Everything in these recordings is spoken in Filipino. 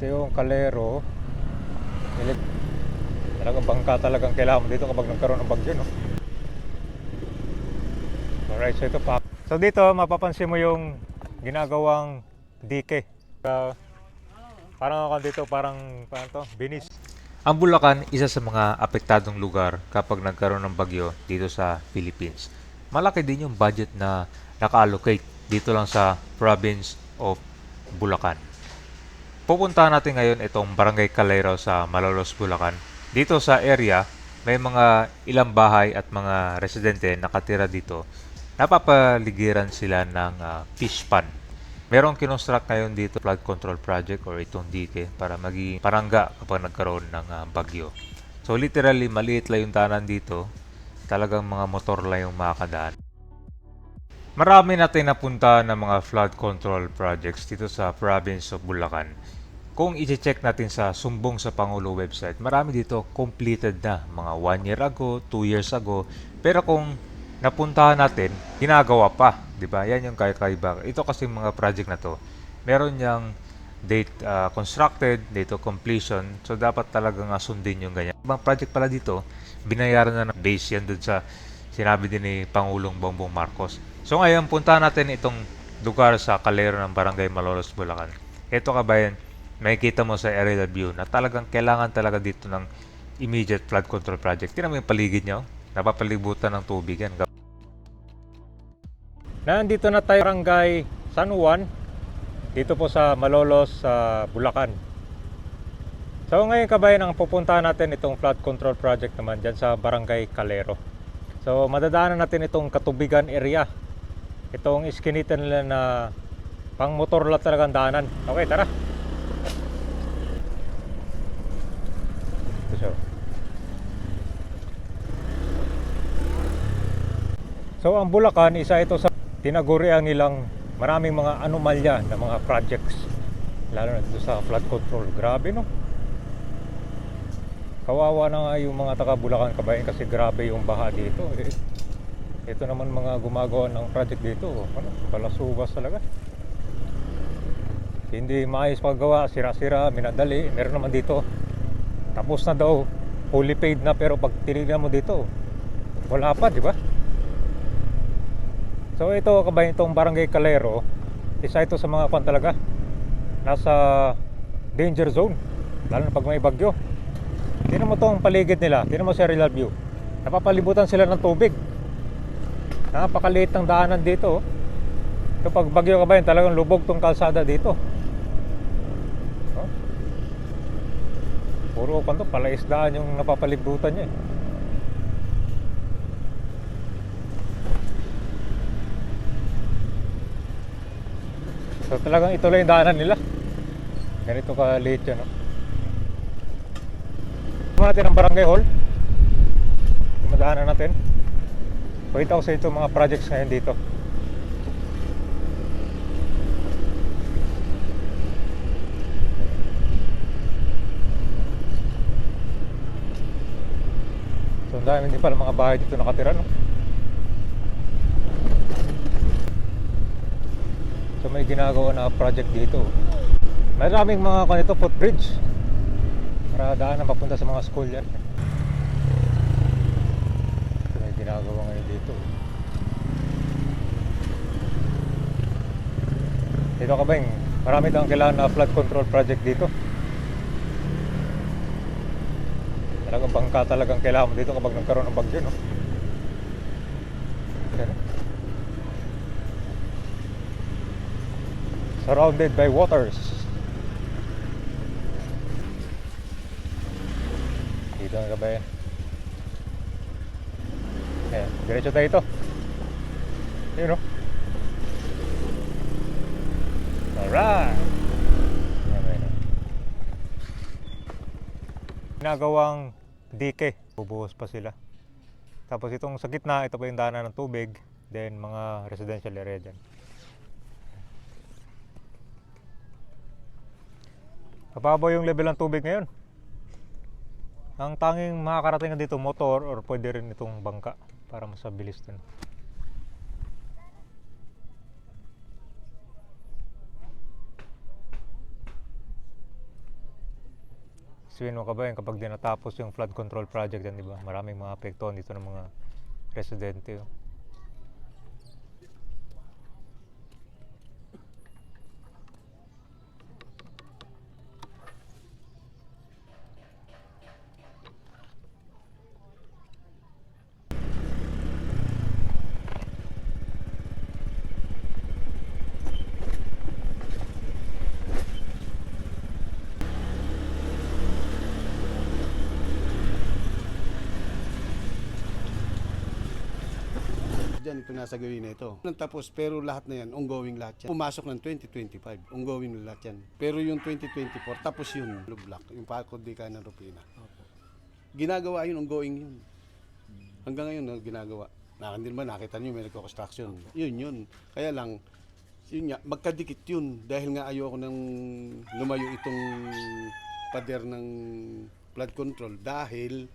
Ito yung kalero. Talagang bangka talagang kailangan mo dito kapag nagkaroon ng bagyo, no? Alright, so ito pa. So dito, mapapansin mo yung ginagawang dike. Uh, parang ako dito, parang, parang to, binis. Ang Bulacan, isa sa mga apektadong lugar kapag nagkaroon ng bagyo dito sa Philippines. Malaki din yung budget na naka-allocate dito lang sa province of Bulacan. Pupuntahan natin ngayon itong Barangay Calero sa Malolos, Bulacan. Dito sa area, may mga ilang bahay at mga residente nakatira dito. Napapaligiran sila ng ah, fish pond. Merong kinonstruct ngayon dito flood control project or itong dike para maging parangga kapag nagkaroon ng ah, bagyo. So literally maliit lang yung daanan dito. Talagang mga motor lang yung makakadaan. Marami natin napunta ng mga flood control projects dito sa province of Bulacan. Kung i-check natin sa Sumbong sa Pangulo website, marami dito completed na mga 1 year ago, 2 years ago. Pero kung napuntahan natin, ginagawa pa, 'di ba? Yan yung kakaiba. Ito kasi mga project na to, meron yang date uh, constructed, date of completion. So dapat talaga nga sundin yung ganyan. Ibang project pala dito, binayaran na ng base yan dun sa sinabi din ni Pangulong Bongbong Marcos. So ngayon, puntahan natin itong lugar sa kalero ng Barangay Malolos, Bulacan. Ito kabayan, makikita mo sa aerial view na talagang kailangan talaga dito ng immediate flood control project. Tingnan mo yung paligid niyo, napapalibutan ng tubig yan. Nandito na tayo barangay San Juan dito po sa Malolos sa Bulacan. So ngayon kabayan ang pupuntahan natin itong flood control project naman dyan sa barangay Calero. So madadaanan natin itong katubigan area. Itong iskinitan nila na pang motor lang talagang daanan. Okay, tara. Ito siya. So ang Bulacan, isa ito sa tinagurian nilang maraming mga anomalya na mga projects. Lalo na dito sa flood control. Grabe no? Kawawa na nga yung mga taga Bulacan kabayan kasi grabe yung baha dito. Eh, ito naman mga gumagawa ng project dito. Ano, kalasubas talaga. Hindi maayos paggawa, sira-sira, minadali. Meron naman dito. Tapos na daw, fully paid na pero pag tinignan mo dito, wala pa, di ba? So ito kabayan itong Barangay Calero, isa ito sa mga kwan talaga. Nasa danger zone, lalo na pag may bagyo. Tingnan mo tong paligid nila, tingnan mo sa aerial view. Napapalibutan sila ng tubig. Napakaliit ng daanan dito. oh. Ito pag bagyo kabayan, talagang lubog tong kalsada dito. Oh. Puro kwan to, palaisdaan yung napapalibutan niya. eh. So talagang ito lang yung daanan nila. Ganito ka late yan. No? Ito natin ang barangay hall. Madaanan natin. Pakita ko sa ito mga projects ngayon dito. So ang dami din pala mga bahay dito nakatira no. May ginagawa na project dito. Maraming mga kanito footbridge. Para daan na papunta sa mga school yan. So may ginagawa ngayon dito. Dito ka ba yung marami daw ang kailangan na flood control project dito. Talagang bangka talagang kailangan dito kapag nagkaroon ng bagyo, no? Surrounded by waters. Dito ang kabayan. Ayan, diretso tayo ito. Yun o. Alright! Ayan, ayan. Ginagawang dike. Bubuhos pa sila. Tapos itong sa gitna, ito pa yung daanan ng tubig. Then mga residential area dyan. Mababaw yung level ng tubig ngayon. Ang tanging makakarating dito motor or pwede rin itong bangka para mas mabilis din. sabihin mo kabayan kapag di natapos yung flood control project yan, di ba? Maraming mga apektuhan dito ng mga residente. oh. Diyan, ito nasa gawin na ito. Tapos, pero lahat na yan, ongoing lahat yan. Pumasok ng 2025, ongoing na lahat yan. Pero yung 2024, tapos yun, blue block, yung pakod di ka ng Rupina. Ginagawa yun, ongoing yun. Hanggang ngayon, ginagawa. Na, hindi naman nakita niyo may nagko-construction. Yun, yun. Kaya lang, yun nga, magkadikit yun. Dahil nga ayoko nang lumayo itong pader ng flood control dahil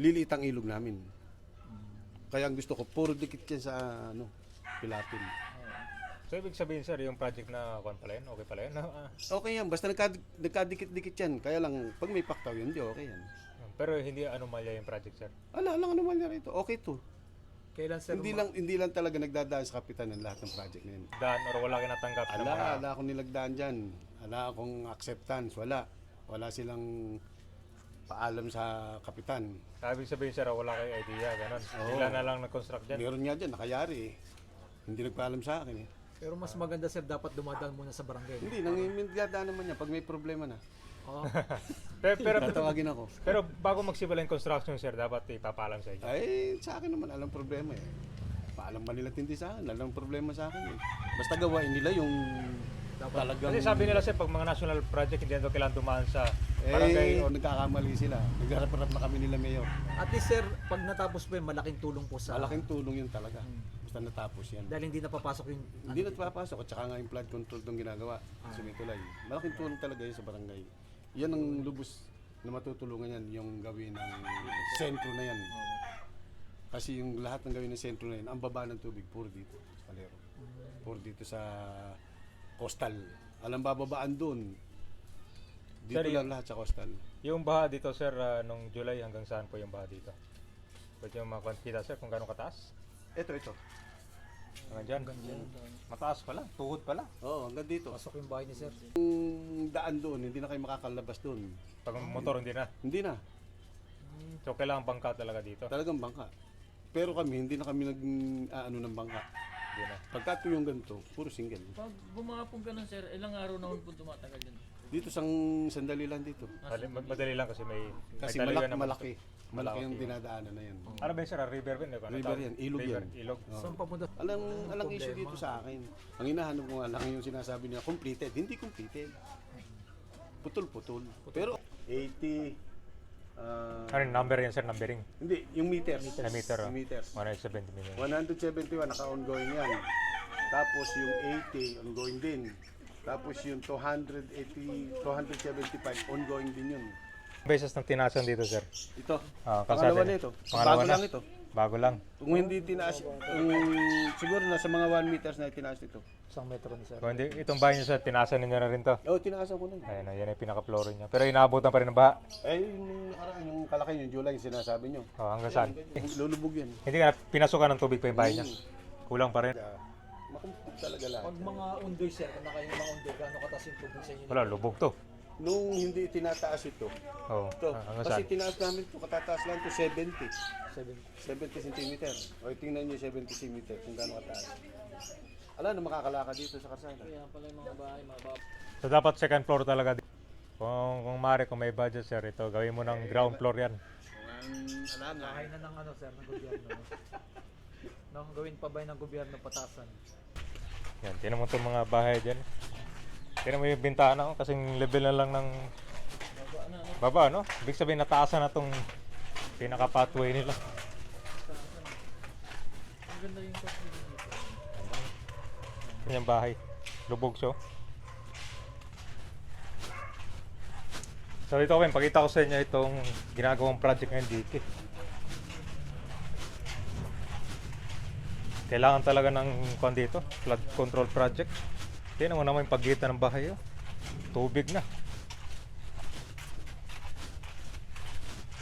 liliit ang ilog namin. Kaya ang gusto ko, puro dikit yan sa ano, Pilapil. So, ibig sabihin, sir, yung project na kuan pala yan, okay pala. Ah, Okay yan, basta nagka, nagkadikit-dikit yan. Kaya lang, pag may paktaw yun, di okay yan. pero hindi anomalya yung project, sir. Ala, lang ano man yan rito. Okay to. Kailan sir? Hindi lang hindi lang talaga nagdadaan sa kapitan ng lahat ng project na yun. Daan or wala kayo natanggap ng mga... Ala, ala akong nilagdaan dyan. Ala akong acceptance. Wala. Wala silang paalam sa kapitan. Ah, Ibig sabihin, sir, wala kayo idea, ganun. Oo. Bigla na lang nag-construct dyan. Meron nga dyan, nakayari eh. Hindi nagpaalam sa akin eh. Pero mas maganda sir, dapat dumadaan muna sa barangay. Hindi, nangimindadaan naman niya pag may problema na. Oo. pero, pero, Tatawagin ako. pero bago magsimula yung construction, sir, dapat ipapaalam sa inyo. Ay, sa akin naman, alam problema eh. Paalam ba nila tindi sa akin? Alam problema sa akin eh. Basta gawain nila yung talagang... Kasi sabi nila, sir, pag mga national project, hindi na daw kailangan dumaan sa eh, or nagkakamali sila. Nagharap-harap na kami nila mayor. At least sir, pag natapos po yun, malaking tulong po sa... Malaking tulong yun talaga. Basta natapos yan. Dahil hindi napapasok yung... Hindi na papasok at saka nga yung flood control itong ginagawa sa Mitulay. Malaking tulong talaga yun sa barangay. Yan ang lubos na matutulungan yan, yung gawin ng sentro na yan. Kasi yung lahat ng gawin ng sentro na yan, ang baba ng tubig, puro dito sa Calero. Puro dito sa coastal. Alam bababaan doon. Dito Sir, lang lahat sa coastal. Yung baha dito, sir, ah, nung July hanggang saan po yung baha dito? Pwede yung makikita, sir, kung gano'ng kataas? Ito, ito. Hanggang dyan. Mataas pala, tuhod pala. Oo, hanggang dito. Pasok yung bahay ni sir. Yung daan doon, hindi na kayo makakalabas doon. Pag motor, hindi na. Hindi na. So, kailangan bangka talaga dito. Talagang bangka. Pero kami, hindi na kami nag aano ng bangka. Hindi na. Pagka ito yung ganito, puro single. Pag bumapong ka nun, sir, ilang araw na po tumatagal yun? Dito sang sandali lang dito. Mali- Madali lang kasi may, Kasi may malaki, talaga malaki. Malaki yung dinadaanan na yan. Ano ba yun, sir? Ah, River ba? yun? Ano River tawag? yan, ilog River, yan. Ilog. Saan papunta? Alang, alang issue dito sa akin. Ang hinahanap ko nga lang yung sinasabi niya, completed. Hindi completed. Putol-putol. Pero 80, ah, Ano yung number yan, sir? Numbering? hindi, yung meters. Na meter. Yung meters. 170 million. 171 naka-ongoing yan. Tapos yung 80 ongoing din. Tapos yung 280, 275 ongoing din yun. Beses ng tinasan dito, sir. Ito. Ah, Pangalawa na ito. Pangalawa Bago na. lang ito. Bago lang. Kung hindi tinaas, kung siguro nasa mga 1 meters na tinaas ito. Isang metro ni sir. Kung hindi, itong bahay niyo, sir, tinasan ninyo na rin to. Oo, oh, tinaasan ko na. Ayun, yan yung pinaka-floor niya. Pero inaabutan pa rin ng baha. Eh, yung nakaraan, yung kalaki yung July, yung sinasabi nyo. Oh, hanggang saan? Lulubog yan. Hindi ka pinasukan ng tubig pa yung bahay niya. Kulang pa rin. Makumpit talaga lahat. Pag mga undoy sir, kung nakayo mga undoy, gano'ng kataas yung tubig sa inyo? Wala, lubog to. Nung hindi tinataas ito, Oh, ito, hanggang kasi saan? tinaas namin ito, katataas lang ito 70. 70. 70 cm. O tingnan nyo 70 cm kung gaano kataas. Ala na makakalaka dito sa karsada. Kaya pala yung mga bahay, mga bab. So dapat second floor talaga. di- Kung, kung mare, kung may budget sir, ito, gawin mo ng ground floor yan. Ala na. Bahay na ng ano sir, ng gobyerno. no? Nang gawin pa ba ng gobyerno patasan? Yan, tinan mo itong mga bahay dyan. Tinan mo yung bintana, oh, kasing level na lang ng baba, no? Ibig sabihin, nataasan na itong pinaka-pathway nila. Ang ganda yung top dito. Yan bahay. Lubog siya. oh. So ito, Ken, pakita ko sa inyo itong ginagawang project ngayon dito. Kailangan talaga ng kwan dito, flood control project. Tingnan mo naman yung pagitan ng bahay. Oh. Tubig na.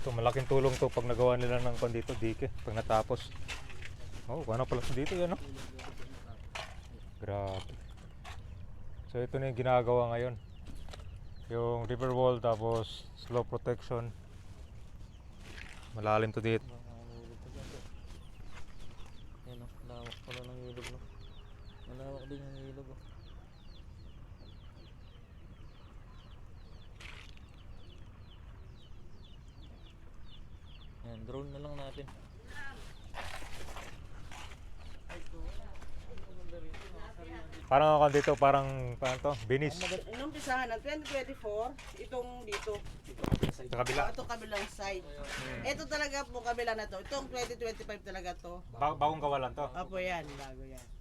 Ito, malaking tulong to pag nagawa nila ng kwan dito, dike, pag natapos. Oh, ano pala dito yan, no? Grabe. So, ito na yung ginagawa ngayon. Yung river wall, tapos slope protection. Malalim to dito. Yan o, lawak pala ng ilog no. Malawak din yung ilog oh. Yan, drone na lang natin. Parang ako dito, parang, parang to, binis. Nung umpisahan ng 2024, itong dito. Sa kabila. Ito kabilang side. Ito talaga po kabila na to. Itong 2025 talaga to. Ba- bagong kawalan to. Apo yan, bago yan.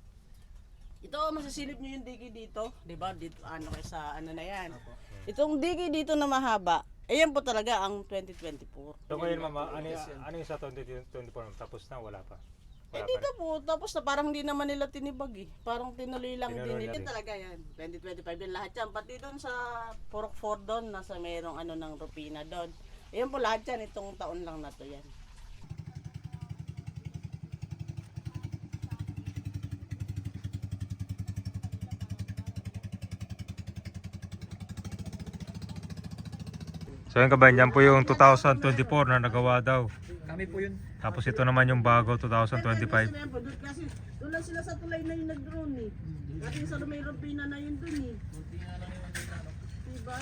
Ito, masasilip nyo yung digi dito. Di ba? Dito, ano kay sa ano na yan. Itong digi dito na mahaba, ayan po talaga ang 2024. So ngayon mama, ano, ano yung sa 2024 tapos na wala pa? Eh Wala dito po, tapos na parang hindi naman nila tinibag eh. Parang tinuloy lang Tinuloy din lang din. talaga yan. 2025 din lahat yan. Pati doon sa Purok 4 doon, nasa merong ano ng Rupina doon. Ayan po lahat yan, itong taon lang na to yan. So yun kabayan, yan po yung 2024 na nagawa daw. Kami po yun. Tapos ito naman yung bago 2025. Kasi, doon lang sila sa tulay na yung nag-drone eh. Kasi sa may Rupina na yun doon eh. Diba?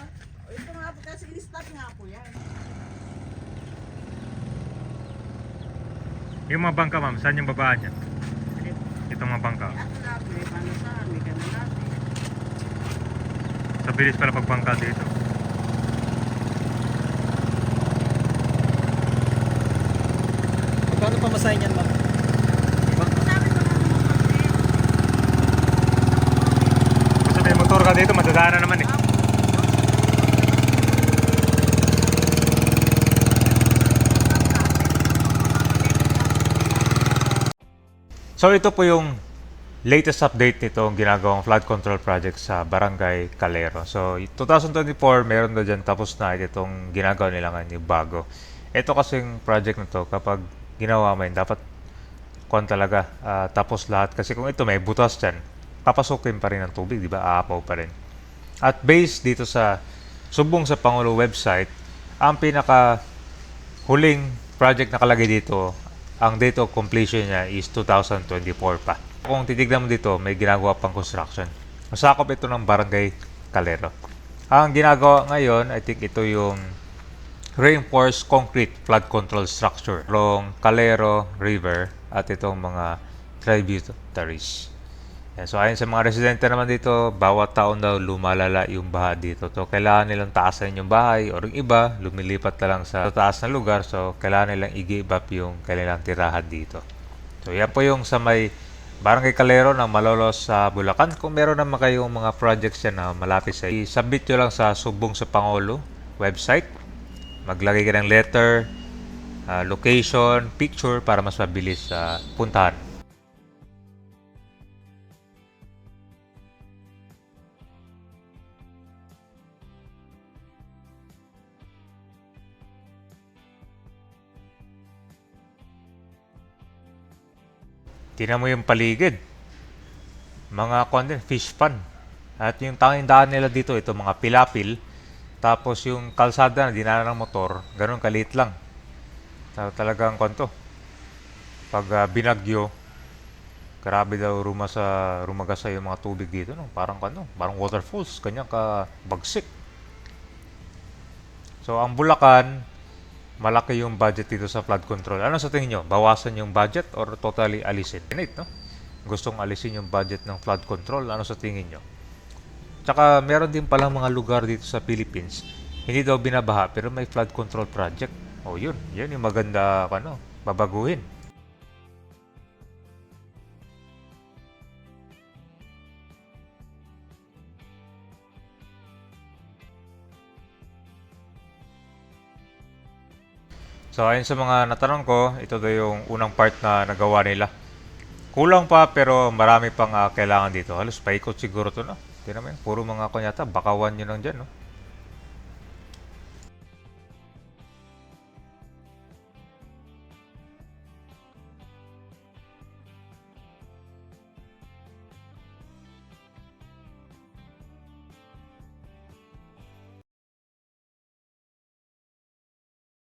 Ito nga po, kasi in-stop nga po yan. Yung mga bangka ma'am, saan yung babaan niya? Itong mga bangka. Eh. Sa bilis pala pagbangka dito. Magkano pa masahin yan ma'am? Kasi may motor ka dito, madadaanan naman eh. So ito po yung latest update nitong ginagawang flood control project sa Barangay Calero. So 2024 meron na dyan tapos na itong ginagawa nila ngayon yung bago. Ito kasing project na to kapag ginawa mo yun dapat kon talaga ah, tapos lahat. Kasi kung ito may butas dyan papasukin pa rin ng tubig di ba? Aapaw pa rin. At based dito sa Subong sa Pangulo website ang pinaka huling project na kalagay dito ang date of completion niya is 2024 pa. Kung titignan mo dito may ginagawa pang construction. Masakop ito ng Barangay Calero. Ang ginagawa ngayon I think ito yung reinforced concrete flood control structure along Calero River at itong mga tributaries. Yan. So ayon sa mga residente naman dito, bawat taon daw lumalala yung baha dito. So kailangan nilang taasan yung bahay or yung iba lumilipat na lang sa taas na lugar. So kailangan nilang i-give yung kanilang tirahan dito. So yan po yung sa may Barangay Calero na malolos sa Bulacan. Kung meron naman kayong mga projects yan na malapit sa i-submit nyo lang sa Subong sa Pangulo website. Maglagay ka ng letter, ah, location, picture para mas mabilis sa puntahan. Tingnan mo yung paligid. Mga content, fish pan. At yung tanging daan nila dito, ito mga pilapil. Tapos yung kalsada na dinaanan ng motor, ganun kaliit lang. Ta- Talagang konto. Pag ah, binagyo, grabe daw rumasa, rumagasa yung mga tubig dito. No? Parang ano, parang waterfalls, kanya ka bagsik. So ang Bulacan, malaki yung budget dito sa flood control. Ano sa tingin nyo? Bawasan yung budget or totally alisin? Pinate, no? Gustong alisin yung budget ng flood control. Ano sa tingin nyo? Tsaka meron din palang mga lugar dito sa Philippines, hindi daw binabaha pero may flood control project. O yun, yun yung maganda ano, babaguhin. So ayon sa mga natanong ko, ito daw yung unang part na nagawa nila. Kulang pa pero marami pang ah, kailangan dito. Halos paikot siguro to no. Tingnan mo yan, puro mga kunyata, bakawan yun lang dyan no.